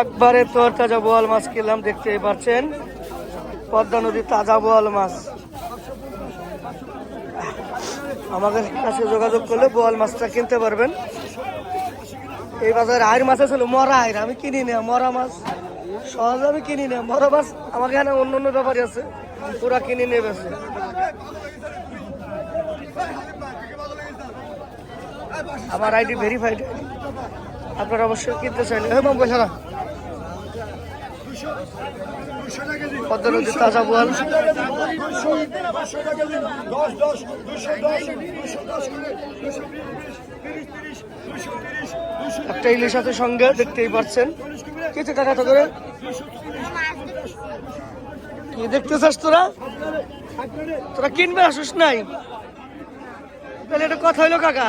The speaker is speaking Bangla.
একবারে তোর তাজা বোয়াল মাছ কিনলাম দেখতেই পাচ্ছেন? পদ্মা নদীর তাজা বোয়াল মাছ। আমাদের কাছে যোগাযোগ করলে বোয়াল মাছটা কিনতে পারবেন। এই বাজারে আয়ের মাছ ছিল মরা আয়ের আমি কিনি না, মরা মাছ। সহজে আমি কিনি না, মরা মাছ আমার এখানে অন্য অন্য ব্যাপারই আছে পুরা কিনে নিয়ে বেছে আমার আইডি ভেরিফাইড আপনারা অবশ্যই কিনতে চাইলে। হ্যাঁ বাবু তাজা বোয়াল একটা ইলিশ আছে সঙ্গে দেখতেই পাচ্ছেন। কিছু টাকা তো করে। কি দেখতে চাস তোরা? তোরা কিনবে আসিস নাই। তাহলে এটা কথা হইল কাকা।